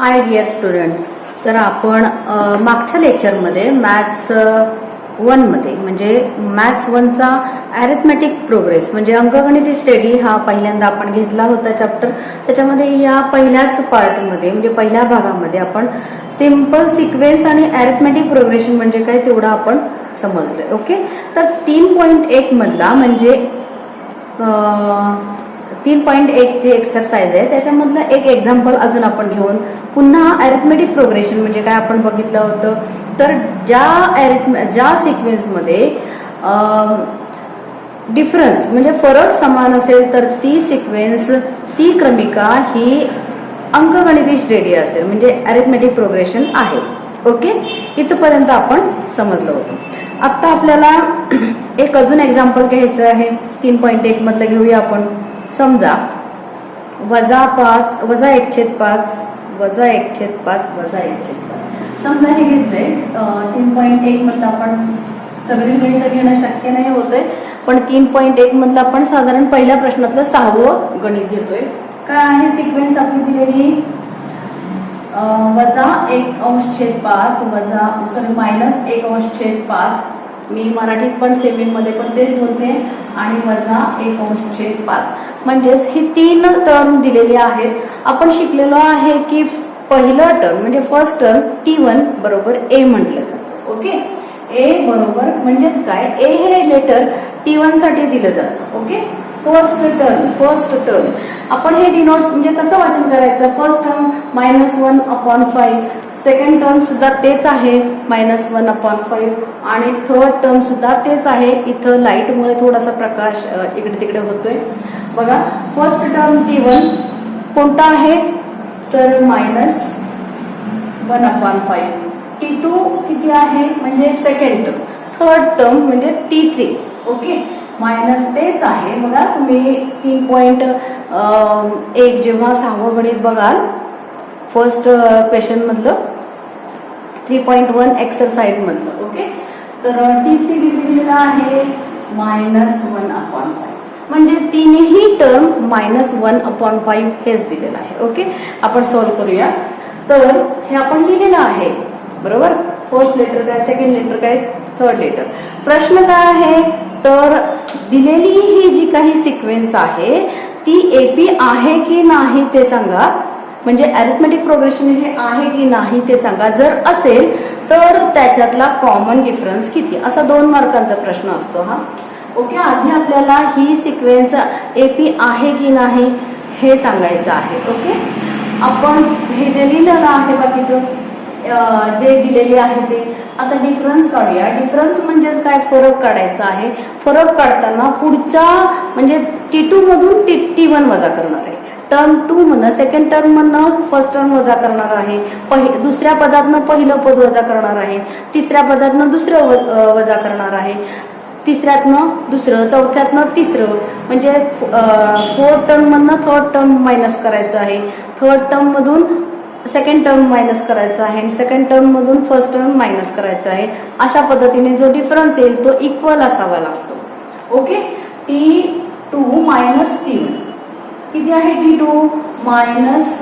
Hi dear student तर आपण मागच्या लेक्चरमध्ये मॅथ्स वनमध्ये म्हणजे मॅथ्स वनचा अॅरिथमॅटिक प्रोग्रेस म्हणजे अंकगणिती स्टडी हा पहिल्यांदा आपण घेतला होता चॅप्टर त्याच्यामध्ये या पहिल्याच पार्टमध्ये म्हणजे पहिल्या भागामध्ये आपण सिंपल सिक्वेन्स आणि अॅरिथमॅटिक प्रोग्रेशन म्हणजे काय तेवढं आपण समजलं ओके तर तीन पॉईंट एक मधला म्हणजे तीन पॉईंट एक जे एक्सरसाइज आहे. त्याच्यामधलं एक एक्झाम्पल अजून आपण घेऊन पुन्हा अॅरिथमेटिक प्रोग्रेशन म्हणजे काय आपण बघितलं होतं. तर ज्या ज्या सिक्वेन्समध्ये डिफरन्स म्हणजे फरक समान असेल तर ती सिक्वेन्स ती क्रमिका ही अंकगणिती श्रेणी असेल. म्हणजे अॅरिथमेटिक प्रोग्रेशन आहे. ओके? इथपर्यंत आपण समजलं होतं. आता आपल्याला एक अजून एक्झाम्पल घ्यायचं आहे. तीन पॉईंट एक मधलं घेऊया आपण. समजा वजा पाच वजा एकशेद पाच वजा एकशेद पाच वजा एकशेद पाच. समजा हे घेतलंय तीन पॉईंट एक मधलं आपण सगळी गणित घेणं शक्य नाही होतंय पण तीन पॉईंट एक मधलं आपण साधारण पहिल्या प्रश्नातलं सहावं गणित घेतोय. काय आहे सिक्वेन्स आपली दिलेली? वजा एक अंश छेद पाच वजा सॉरी मायनस एक अंश छेद पाच. मी मराठीत पण सेमिंगमध्ये पण तेच होते आणि वजा एक अंश छेद पाच. म्हणजेच ही तीन टर्म दिलेली आहेत. आपण शिकलेलो आहे की पहिलं टर्म म्हणजे फर्स्ट टर्म टी वन बरोबर ए म्हटलं जातं. ओके ए बरोबर म्हणजेच काय? ए हे लेटर टी वनसाठी दिलं जातं. Okay first term first term आपण हे डिनोट म्हणजे कसं वाचन करायचं? First term minus one upon five second term सुद्धा तेच आहे मायनस वन अपॉन फाईव्ह आणि थर्ड टर्म सुद्धा तेच आहे. इथं लाईटमुळे थोडासा प्रकाश इकडे तिकडे होतोय. बघा फर्स्ट टर्म टी वन कोणता आहे? तर minus one upon five T two किती आहे? म्हणजे सेकंड टर्म थर्ड टर्म म्हणजे टी थ्री ओके मायनस तेच आहे. बघा तुम्ही तीन पॉईंट एक जेव्हा सहावं गणित बघाल फर्स्ट क्वेश्चन मधलं थ्री पॉईंट वन एक्सरसाइज मधलं. ओके तर टी थ्री किती दिलेला आहे? मायनस वन अपॉन फाईव्ह म्हणजे तिन्ही term minus one upon five हेच दिलेलं आहे. ओके आपण सॉल्व्ह करूया. तर हे आपण लिहिलेलं आहे. बरोबर? फर्स्ट लेटर काय? सेकंड लेटर काय? थर्ड लेटर प्रश्न काय आहे? तर दिलेली ही जी काही सिक्वेन्स आहे ती एपी आहे की नाही ते सांगा. म्हणजे अरिथमेटिक प्रोग्रेशन हे आहे की नाही ते सांगा. जर असेल तर त्याच्यातला कॉमन डिफरन्स किती? असा दोन मार्कांचा प्रश्न असतो हा. ओके आधी आपल्याला ही सिक्वेन्स एपी आहे की नाही हे सांगायचं आहे ओके? आपण हे जे लिहिलेलं आहे बाकीचं जे दिलेले आहे ते आता डिफरन्स काढूया. डिफरन्स म्हणजेच काय? फरक काढायचा आहे. फरक काढताना पुढच्या म्हणजे टी टू मधून टी टी वन वजा करणार आहे. टर्म टू म्हणून सेकंड टर्म मधनं फर्स्ट टर्म वजा करणार आहे. पहि दुसऱ्या पदातनं पहिलं पद वजा करणार आहे. तिसऱ्या पदातनं दुसरं वजा करणार आहे. तिसऱ्यातनं दुसरं चौथ्यातनं तिसरं. म्हणजे फोर्थ टर्म मधनं थर्ड टर्म मायनस करायचं आहे. थर्ड टर्म मधून सेकंड टर्म मायनस करायचा आहे आणि सेकंड टर्म मधून फर्स्ट टर्म मायनस करायचा आहे. अशा पद्धतीने जो डिफरन्स येईल तो इक्वल असावा लागतो. Okay T two minus T one किती आहे T two minus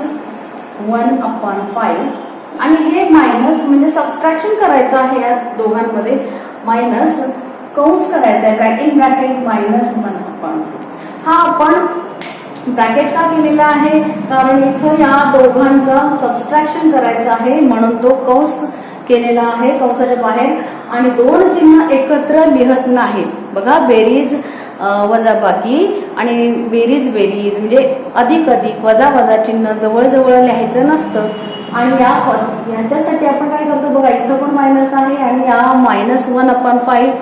one upon five आणि हे मायनस म्हणजे सबस्ट्रॅक्शन करायचं आहे या दोघांमध्ये. मायनस कंस करायचा आहे ब्रॅकेट ब्रॅकेट मायनस वन आपण. हा आपण ब्रॅकेट का केलेला आहे? कारण इथं या दोघांचं सबस्ट्रॅक्शन करायचं आहे म्हणून तो कंस केलेला आहे कंसाच्या बाहेर. आणि दोन चिन्ह एकत्र लिहत नाहीत बघा बेरीज वजाबाकी आणि बेरीज बेरीज म्हणजे अधिक अधिक वजा वजा चिन्ह जवळ लिहायचं नसतं. आणि या ह्याच्यासाठी आपण काय करतो? बघा इथं पण मायनस आहे आणि या मायनस वन अपॉन फाईव्ह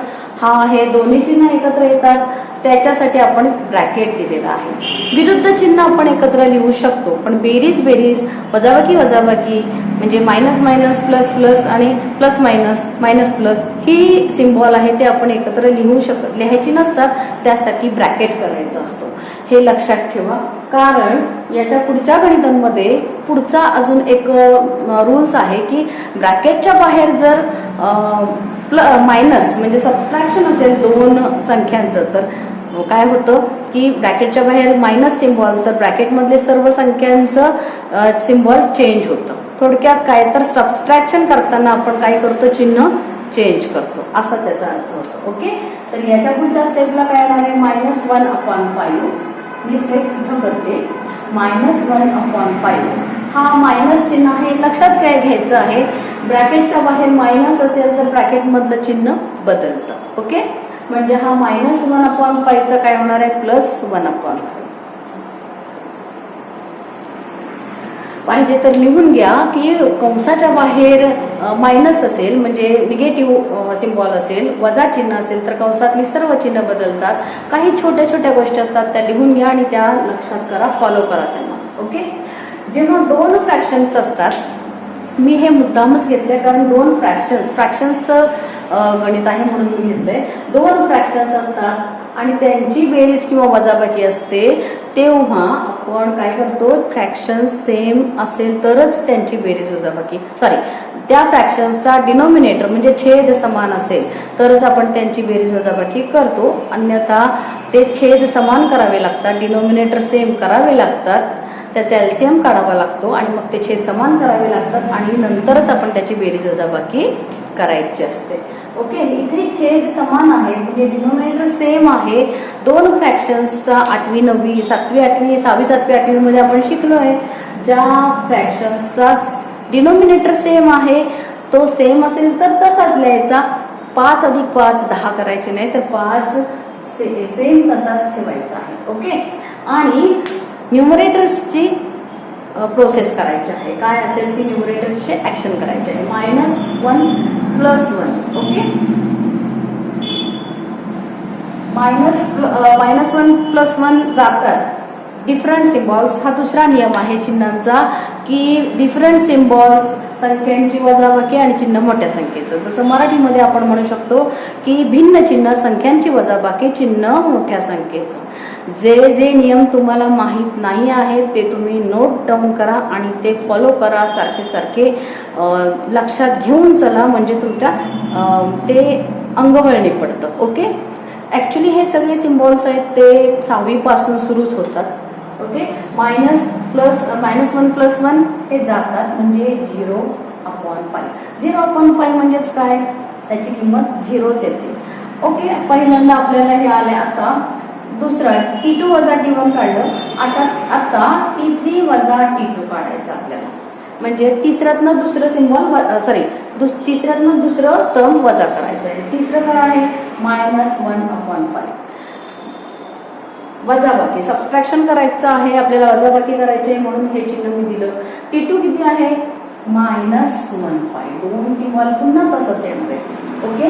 हा हे दोन्ही चिन्ह एकत्र येतात. त्याच्यासाठी आपण ब्रॅकेट दिलेला आहे. विरुद्ध चिन्ह आपण एकत्र लिहू शकतो पण बेरीज बेरीज वजाबाकी वजाबाकी म्हणजे मायनस मायनस प्लस प्लस आणि प्लस मायनस मायनस प्लस ही सिम्बॉल आहे ते आपण एकत्र लिहू शकत लिहायची नसतात त्यासाठी ब्रॅकेट करायचा असतो. हे लक्षात ठेवा कारण याच्या पुढच्या गणितांमध्ये पुढचा अजून एक रूल्स आहे की ब्रॅकेटच्या बाहेर जर प्ल मायनस म्हणजे सबट्रॅक्शन असेल दोन संख्यांचं तर काय होतं की ब्रॅकेटच्या बाहेर मायनस सिम्बॉल तर ब्रॅकेटमधले सर्व संख्यांचं सिम्बॉल चेंज होतं. थोडक्यात काय तर सबस्ट्रॅक्शन करताना आपण काय करतो? चिन्ह चेंज करतो. असा त्याचा अर्थ होतो. ओके तर याच्या पुढच्या स्टेपला काय येणार आहे? मायनस वन अपॉन फाईव्ह मी स्टेप इथं करते. मायनस वन अपॉन फाईव्ह हा मायनस चिन्ह आहे लक्षात काय घ्यायचं आहे? ब्रॅकेटच्या बाहेर मायनस असेल तर ब्रॅकेटमधलं चिन्ह बदलतं. ओके? म्हणजे हा मायनस वन अपॉन फाईव्हचा काय होणार आहे? प्लस वन अपॉन फाईव्ह पाहिजे तर लिहून घ्या की कंसाच्या बाहेर मायनस असेल म्हणजे निगेटिव्ह सिम्बॉल असेल वजा चिन्ह असेल तर कंसातली सर्व चिन्ह बदलतात. काही छोट्या छोट्या गोष्टी असतात त्या लिहून घ्या आणि त्या लक्षात करा फॉलो करा त्यांना. ओके जेव्हा दोन फ्रॅक्शन्स असतात मी हे मुद्दामच घेतले कारण दोन फ्रॅक्शन्स फ्रॅक्शन्सचं गणित आहे म्हणून मी घेतलंय. दोन फ्रॅक्शन्स असतात आणि त्यांची बेरीज किंवा वजाबाकी असते तेव्हा आपण काय करतो फ्रॅक्शन सेम असेल तरच त्यांची बेरीज वजाबाकी सॉरी त्या फ्रॅक्शन्सचा डिनॉमिनेटर म्हणजे छेद समान असेल तरच आपण त्यांची बेरीज वजाबाकी करतो. अन्यथा ते छेद समान करावे लागतात डिनॉमिनेटर सेम करावे लागतात त्याचा एल्सियम काढावा लागतो आणि मग ते छेद समान करावे लागतात आणि नंतरच आपण त्याची बेरीज वजाबाकी करायची असते. ओके इथे छेद समान आहे. म्हणजे डिनोमिनेटर सेम आहे. दोन फ्रॅक्शन्सचा आठवी नववी सातवी आठवी सहावी सातवी आठवी मध्ये आपण शिकलो आहे. ज्या फ्रॅक्शन्सचा डिनोमिनेटर सेम आहे तो सेम असेल तर तसाच लिहायचा. पाच अधिक पाच दहा करायचे नाही तर पाच सेम तसाच ठेवायचा आहे. ओके आणि न्युमरेटर्सची प्रोसेस करायची आहे. काय असेल ती न्युमरेटर्सचे ऍक्शन करायचे आहे. Minus one plus one okay minus minus one plus one जातात. डिफरंट सिम्बॉल्स हा दुसरा नियम आहे चिन्हांचा की डिफरंट सिम्बॉल्स संख्यांची वजाबाकी आणि चिन्ह मोठ्या संख्येचं. जसं मराठीमध्ये आपण म्हणू शकतो की भिन्न चिन्ह संख्यांची वजाबाकी चिन्ह मोठ्या संख्येचं. जे जे नियम तुम्हाला माहीत नाही आहेत ते तुम्ही नोट डाऊन करा आणि ते फॉलो करा सारखे सारखे. लक्षात घेऊन चला म्हणजे तुमच्या ते अंगवळणी पडतं ओके? ॲक्च्युली हे सगळे सिम्बॉल्स आहेत ते सहावीपासून सुरूच होतात okay? Minus plus minus one plus one हे जातात म्हणजे zero upon five zero upon five म्हणजेच काय? त्याची किंमत झिरोच येते. ओके पहिल्यांदा आपल्याला हे आले आता. दुसरं टी टू वजा टी वन काढलं आता आता टी थ्री वजा टी टू काढायचं आपल्याला. म्हणजे तिसऱ्यातनं दुसरं सिम्बॉल सॉरी तिसऱ्यातनं दुसरं टर्म वजा करायचं आहे तिसरं काय आहे? मायनस वन अपॉन फाय वजाबाकी सबस्ट्रॅक्शन करायचं आहे आपल्याला वजाबाकी करायची आहे म्हणून हे चिन्ह मी दिलं. टी टू किती आहे? मायनस वन फाय दोन सिम्बॉल पुन्हा तसंच येणार आहे. ओके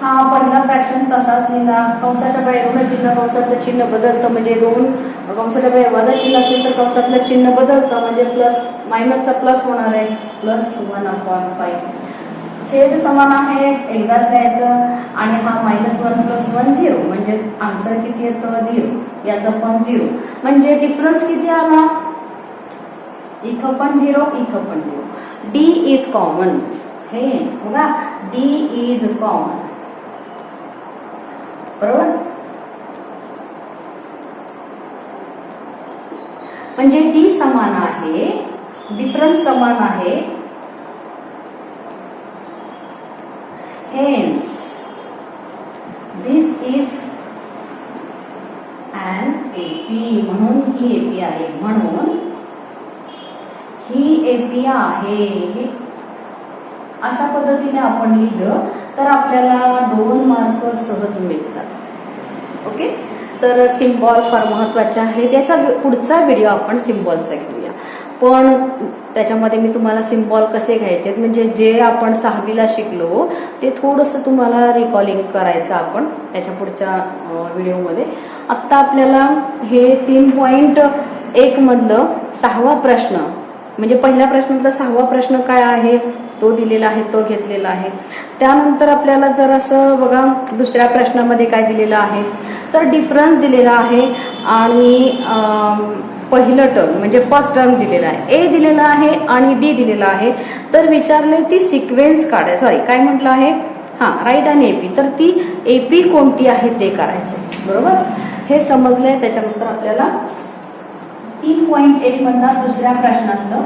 हा पहिला फ्रॅक्शन तसाच लिहिला. कंसाच्या बाहेर चिन्ह कंसातलं चिन्ह बदलतं. म्हणजे दोन कंसाच्या बाहेर वजा चिन्ह असेल तर कंसातलं चिन्ह बदलतं. म्हणजे प्लस मायनसचा प्लस होणार आहे. प्लस वन अपॉन फाईव्ह छेद समान आहे. एकदाच लिहायचं. आणि हा minus one plus one zero म्हणजे आन्सर किती येतं? झिरो याचं पण झिरो म्हणजे डिफरन्स किती आला? इथं पण झिरो इथं पण झिरो डी इज कॉमन हे बघा. डी इज कॉमन बरोबर? म्हणजे डी समान आहे डिफरन्स समान आहे. Hence this is an AP म्हणून ही एपी आहे. म्हणून ही एपी आहे. अशा पद्धतीने आपण लिहिलं तर आपल्याला दोन मार्क सहज मिळतात ओके? तर सिम्बॉल फार महत्त्वाचे आहे. त्याचा पुढचा व्हिडिओ आपण सिम्बॉलचा घेऊया. पण त्याच्यामध्ये मी तुम्हाला सिम्बॉल कसे घ्यायचे म्हणजे जे आपण सहावीला शिकलो ते थोडंसं तुम्हाला रिकॉलिंग करायचं आपण त्याच्या पुढच्या व्हिडिओमध्ये. आत्ता आपल्याला हे तीन पॉईंट एक मधलं सहावा प्रश्न म्हणजे पहिल्या प्रश्नातला सहावा प्रश्न काय आहे? तो दिलेला आहे तो घेतलेला आहे. त्यानंतर आपल्याला जर असं बघा दुसऱ्या प्रश्नामध्ये काय दिलेलं आहे? तर डिफरन्स दिलेला आहे आणि पहिलं टर्म म्हणजे फर्स्ट टर्म दिलेला आहे. ए दिलेला आहे आणि डी दिलेला आहे. तर विचारले ती सिक्वेन्स काढाय सॉरी काय म्हटलं आहे? हा राईट आणि एपी तर ती एपी कोणती आहे ते करायचं बरोबर? हे समजलंय त्याच्यानंतर आपल्याला तीन पॉईंट एक मधला दुसऱ्या प्रश्नातलं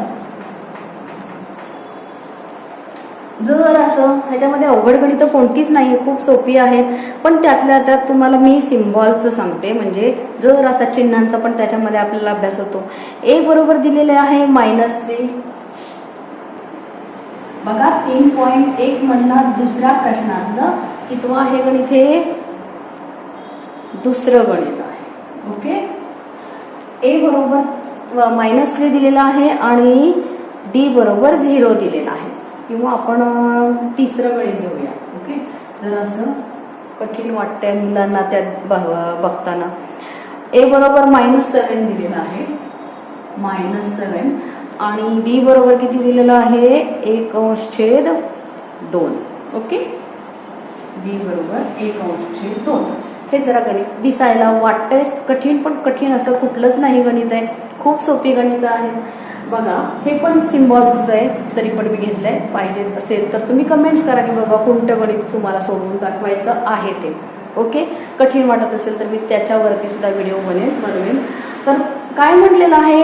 जर असं ह्याच्यामध्ये अवघड तर कोणतीच नाही खूप सोपी आहेत. पण त्यातल्या त्यात तुम्हाला मी सिम्बॉलचं सांगते. म्हणजे जर असा चिन्हांचा पण त्याच्यामध्ये आपल्याला अभ्यास होतो. ए बरोबर दिलेले आहे मायनस थ्री बघा तीन पॉईंट एक मधला दुसऱ्या प्रश्नातलं तो आहे गणित हे? दुसरं गणित आहे. ओके ए बरोबर मायनस थ्री दिलेला आहे आणि डी बरोबर झिरो दिलेला आहे. किंवा आपण तिसरं गणित घेऊया ओके? जर असं कठीण वाटतंय मुलांना त्यात बघ- बघताना. ए बरोबर मायनस सेवन दिलेलं आहे. मायनस सेवन आणि बी बरोबर किती दिलेलं आहे? एक अंश छेद दोन. ओके? बी बरोबर एक अंश छेद दोन. हे जरा गणित दिसायला वाटतंय कठीण पण कठीण असं कुठलंच नाही गणित आहे. खूप सोपी गणित आहेत बघा हे पण सिम्बॉल्सच आहे. तरी पण मी घेतलंय. पाहिजे असेल तर तुम्ही कमेंट्स करा की बाबा कोणतं गणित तुम्हाला सोडवून दाखवायचं आहे ते. ओके कठीण वाटत असेल तर मी त्याच्यावरती सुद्धा व्हिडिओ बनेल बनवेन. तर काय म्हटलेलं आहे?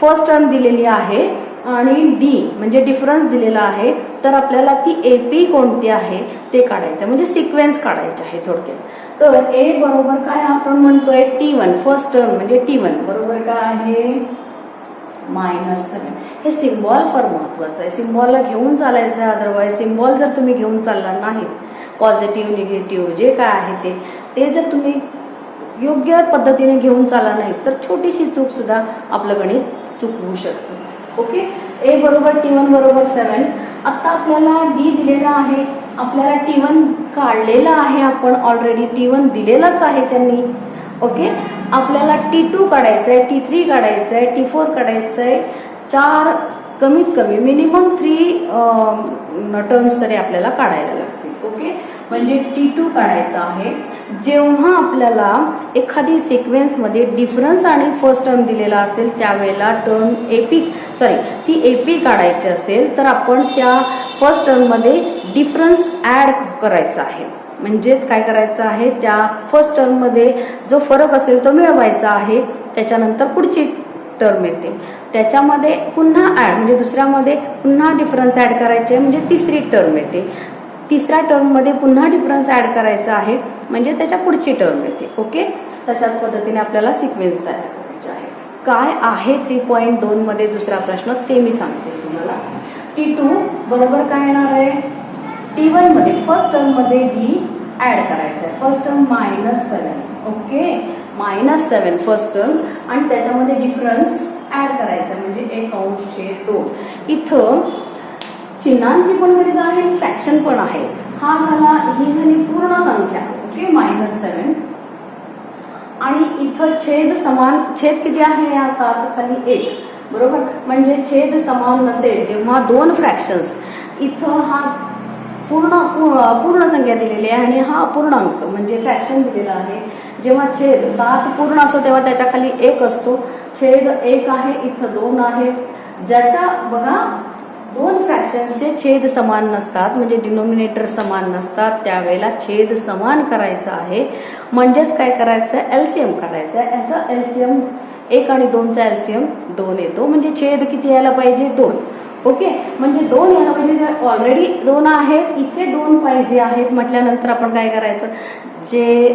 फर्स्ट टर्म दिलेली आहे आणि डी म्हणजे डिफरन्स दिलेला आहे. तर आपल्याला ती ए पी कोणती आहे? ते काढायचं म्हणजे सिक्वेन्स काढायचे आहे थोडक्यात. तर ए बरोबर काय आपण म्हणतोय? टी वन फर्स्ट टर्म म्हणजे टी वन बरोबर काय आहे? मायनस सेवन हे सिम्बॉल फार महत्वाचं आहे. सिम्बॉलला घेऊन चालायचं आहे अदरवाईज सिम्बॉल जर तुम्ही घेऊन चालला नाही पॉझिटिव्ह निगेटिव्ह जे काय आहे ते ते जर तुम्ही योग्य पद्धतीने घेऊन चालला नाही तर छोटीशी चूक सुद्धा आपलं गणित चुकवू शकतो. ओके ए बरोबर टी वन बरोबर सेवन आता आपल्याला डी दिलेला आहे. आपल्याला टी वन काढलेला आहे. आपण ऑलरेडी टी वन दिलेलाच आहे त्यांनी. ओके? आपल्याला टी टू काढायचं आहे टी थ्री काढायचं आहे टी फोर काढायचं आहे चार कमीत कमी मिनिमम थ्री टर्म्स तरी आपल्याला काढायला लागतील ओके? म्हणजे टी टू काढायचं आहे. जेव्हा आपल्याला एखादी सिक्वेन्समध्ये डिफरन्स आणि फर्स्ट टर्म दिलेला असेल त्यावेळेला टर्म एपी सॉरी ती एपी काढायची असेल तर आपण त्या फर्स्ट टर्ममध्ये डिफरन्स ॲड करायचा आहे. म्हणजेच काय करायचं आहे त्या फर्स्ट टर्ममध्ये जो फरक असेल तो मिळवायचा आहे त्याच्यानंतर पुढची टर्म येते. त्याच्यामध्ये पुन्हा ॲड म्हणजे दुसऱ्यामध्ये पुन्हा डिफरन्स ॲड करायचे म्हणजे तिसरी टर्म येते. तिसऱ्या टर्ममध्ये पुन्हा डिफरन्स ॲड करायचा आहे म्हणजे त्याच्या पुढची टर्म येते. ओके तशाच पद्धतीने आपल्याला सिक्वेन्स तयार करायचे आहे. काय आहे थ्री पॉईंट दोनमध्ये दुसरा प्रश्न ते मी सांगते तुम्हाला. टी टू बरोबर काय येणार आहे? टी वनमध्ये फर्स्ट टर्ममध्ये डी ऍड करायचं आहे first term minus seven okay minus seven first term आणि त्याच्यामध्ये डिफरन्स ऍड करायचा आहे, म्हणजे एक अंश दोन. इथं चिन्हांची पण गणित आहे फ्रॅक्शन पण आहे. हा झाला ही झाली पूर्ण संख्या. ओके मायनस सेवन आणि इथं छेद समान छेद किती आहे या सात? खाली एक. बरोबर? म्हणजे छेद समान नसेल जेव्हा दोन फ्रॅक्शन्स इथं हा पूर्ण पूर्ण संख्या दिलेली आहे आणि हा अपूर्णांक म्हणजे फ्रॅक्शन दिलेला आहे. जेव्हा छेद सात पूर्ण असतो तेव्हा त्याच्याखाली एक असतो. छेद एक आहे इथं दोन आहे. ज्याच्या बघा दोन फ्रॅक्शन्सचे छेद समान नसतात म्हणजे डिनोमिनेटर समान नसतात. त्यावेळेला छेद समान करायचा आहे. म्हणजेच काय करायचं? एलसीएम काढायचं आहे. याचा एलसीएम एक आणि दोनचा एलसीएम दोन येतो. म्हणजे छेद किती यायला पाहिजे? दोन. ओके? म्हणजे दोन यायला ऑलरेडी दोन आहेत इथे दोन पाहिजे आहेत म्हटल्यानंतर आपण काय करायचं? जे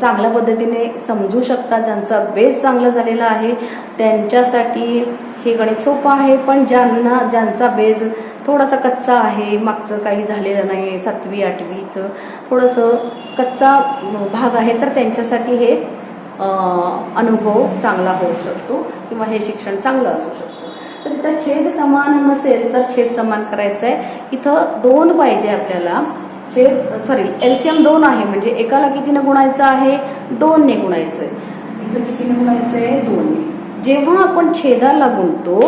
चांगल्या पद्धतीने समजू शकतात ज्यांचा बेस चांगला झालेला आहे त्यांच्यासाठी हे गणित सोपं आहे पण ज्यांना ज्यांचा बेज थोडासा कच्चा आहे मागचं काही झालेलं नाही सातवी आठवीचं थोडंसं कच्चा भाग आहे तर त्यांच्यासाठी हे अनुभव चांगला होऊ शकतो किंवा हे शिक्षण चांगलं असू शकतं. तर इथं छेद समान नसेल तर छेद समान करायचं आहे इथं दोन पाहिजे आपल्याला. छेद सॉरी एलसीएम दोन आहे. म्हणजे एकाला कितीनं गुणायचं आहे? दोनने गुणायचं आहे इथं कितीने गुणायचं आहे दोनने. जेव्हा आपण छेदाला गुणतो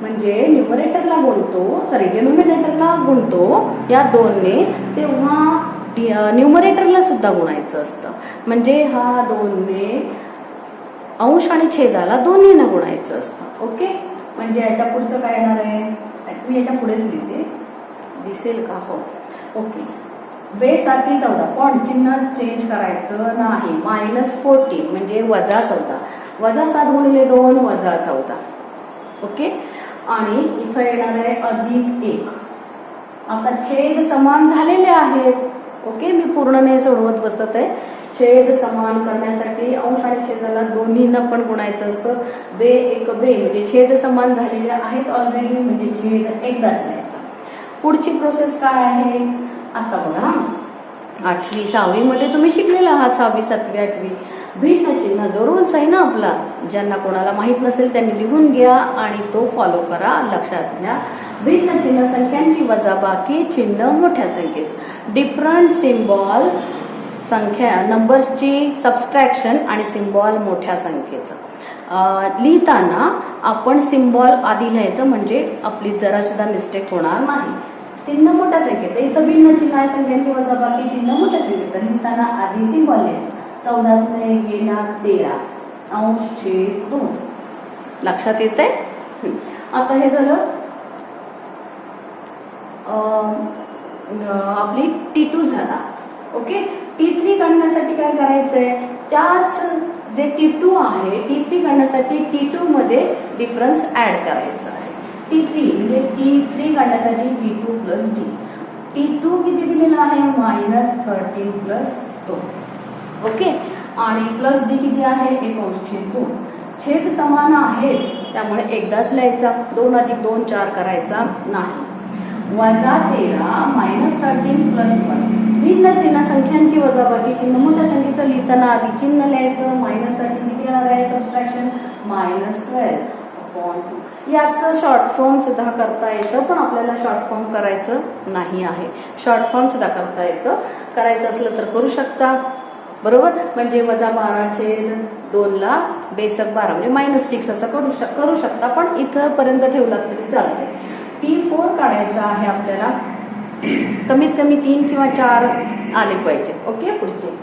म्हणजे न्युमरेटरला गुणतो सॉरी डिनोमिनेटरला गुणतो या दोनने तेव्हा न्युमरेटरला सुद्धा गुणायचं असतं. म्हणजे हा दोनने अंश आणि छेदाला दोन्हीनं गुणायचं असतं. ओके? म्हणजे याच्या पुढचं काय येणार आहे? मी याच्या पुढेच लिहिते. दिसेल का? हो. ओके. बेसाठी चौदा. पण चिन्ह चेंज करायचं नाही. मायनस फोर्टीन म्हणजे वजा चौदा. वजा सात गुणिले दोन वजा चौदा. ओके? आणि इथं येणार आहे अधिक एक. आता छेद समान झालेले आहेत. ओके? मी पूर्ण नाही सोडवत बसत आहे. छेद समान करण्यासाठी अंश आणि छेदाला दोन्हींना पण गुणायचं असतं. बे एक बे म्हणजे छेद समान झालेले आहेत ऑलरेडी म्हणजे छेद एकदाच लिहायचा. पुढची प्रोसेस काय आहे? आता बघा. आठवी सहावी मध्ये तुम्ही शिकलेला आहात सहावी सातवी आठवी. भिन्न चिन्ह जो आहे ना आपला. ज्यांना कोणाला माहीत नसेल त्यांनी लिहून घ्या आणि तो फॉलो करा. लक्षात घ्या. भिन्न चिन्ह संख्यांची वजाबाकी चिन्ह मोठ्या संख्येच. डिफरंट सिम्बॉल संख्या नंबर्सची सबस्ट्रॅक्शन आणि सिम्बॉल मोठ्या संख्येचं. लिहिताना आपण सिम्बॉल आधी लिहायचं म्हणजे आपली जरा सुद्धा मिस्टेक होणार नाही. चिन्ह मोठ्या संख्येचं. इथं भिन्न चिन्ह आहे संख्यांची वजाबाकी चिन्ह मोठ्या संख्येचं. लिहिताना आधी सिम्बॉल लिहायचं. चौदा ने गेला तेरा. अंश छेद दोन. लक्षात येते आता हे झालं आपली टी टू झाला. ओके? टी थ्री काढण्यासाठी काय करायचंय? त्याच जे टी टू आहे टी थ्री काढण्यासाठी टी टू मध्ये डिफरन्स ऍड करायचा आहे. टी थ्री म्हणजे टी थ्री काढण्यासाठी T two plus D T two किती दिलेला आहे? मायनस थर्टीन प्लस दोन ओके आणि प्लस डी किती आहे? एक अंश छेद दोन. छेद समान आहेत त्यामुळे एकदाच लिहायचा. दोन अधिक दोन चार करायचा नाही. वजा तेरा मायनस थर्टीन प्लस वन भिन्न चिन्ह संख्यांची वजाबाकी चिन्ह मोठ्या संख्येचं लिहिताना आधी चिन्ह लिहायचं मायनससाठी किती येणार आहे subtraction minus twelve upon two याचं शॉर्ट फॉर्म सुद्धा करता येतं पण आपल्याला शॉर्ट फॉर्म करायचं नाही आहे. शॉर्ट फॉर्म सुद्धा करता येतं. करायचं असलं तर करू शकता. बरोबर? म्हणजे वजा बारा छेद दोनला बेसक बारा म्हणजे मायनस सिक्स असं करू शक करू शकता पण इथं पर्यंत ठेवला तरी चालते टी फोर काढायचा आहे आपल्याला. कमीत कमी तीन किंवा चार आले पाहिजे. ओके पुढचे.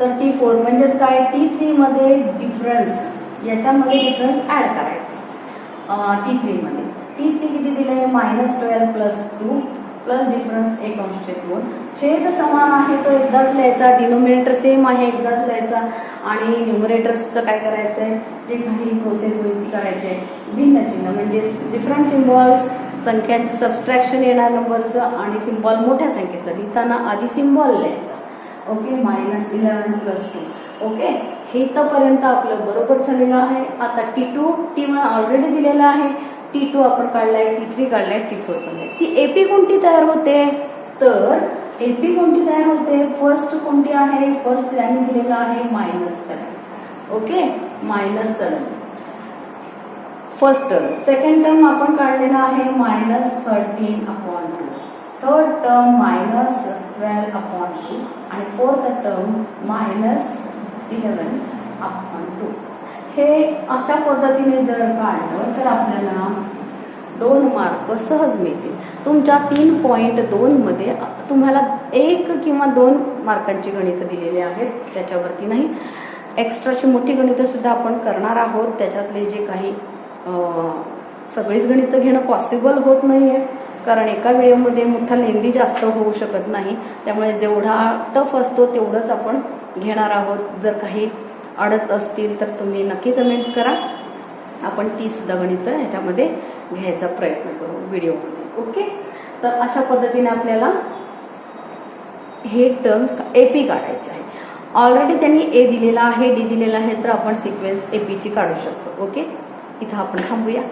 तर टी फोर म्हणजेच काय? टी थ्री मध्ये डिफरन्स याच्यामध्ये डिफरन्स ऍड करायचा. टी थ्री मध्ये. टी थ्री किती दिले minus twelve plus two plus difference एक अंश दोन. छेद समान आहे तो एकदाच लिहायचा. डिनोमिनेटर सेम आहे एकदाच लिहायचा. आणि न्युमरेटर्सचं काय करायचं आहे जे काही प्रोसेस होईल ती करायची आहे भिन्न चिन्ह म्हणजे डिफरंट सिम्बॉल्स संख्यांचं सबस्ट्रॅक्शन येणार नंबरचं आणि सिम्बॉल मोठ्या संख्येचं. लिहिताना आधी सिम्बॉल लिहायचा. Okay minus eleven plus two okay हे इथंपर्यंत आपलं बरोबर झालेलं आहे. आता T two T one already दिलेलं आहे. टी टू आपण काढलाय टी थ्री काढलाय टी फोर काढलाय. ती एपी कोणती तयार होते? तर एपी कोणती तयार होते? फर्स्ट कोणती आहे? फर्स्ट त्यांनी दिलेलं आहे minus seven okay minus seven first term second term आपण काढलेला आहे minus thirteen upon two third term minus twelve upon two आणि fourth term minus eleven upon two हे अशा पद्धतीने जर काढलं तर आपल्याला दोन मार्क सहज मिळतील. तुमच्या तीन पॉईंट दोन मध्ये तुम्हाला एक किंवा दोन मार्कांची गणितं दिलेली आहेत. त्याच्यावरती नाही. एक्स्ट्राची मोठी गणितं सुद्धा आपण करणार आहोत. त्याच्यातले जे काही सगळीच गणितं घेणं पॉसिबल होत नाहीये. कारण एका व्हिडिओमध्ये मोठा लेंदी जास्त होऊ शकत नाही. त्यामुळे जेवढा टफ असतो तेवढंच आपण घेणार आहोत. जर काही अडत असतील तर तुम्ही नक्की कमेंट्स करा. आपण ती सुद्धा गणितं ह्याच्यामध्ये घ्यायचा प्रयत्न करू व्हिडिओमध्ये. ओके? तर अशा पद्धतीने आपल्याला हे टर्म्स एपी काढायचे आहे ऑलरेडी त्यांनी ए दिलेला आहे डी दिलेला आहे तर आपण सिक्वेन्स एपीची काढू शकतो. ओके? इथं आपण थांबूया.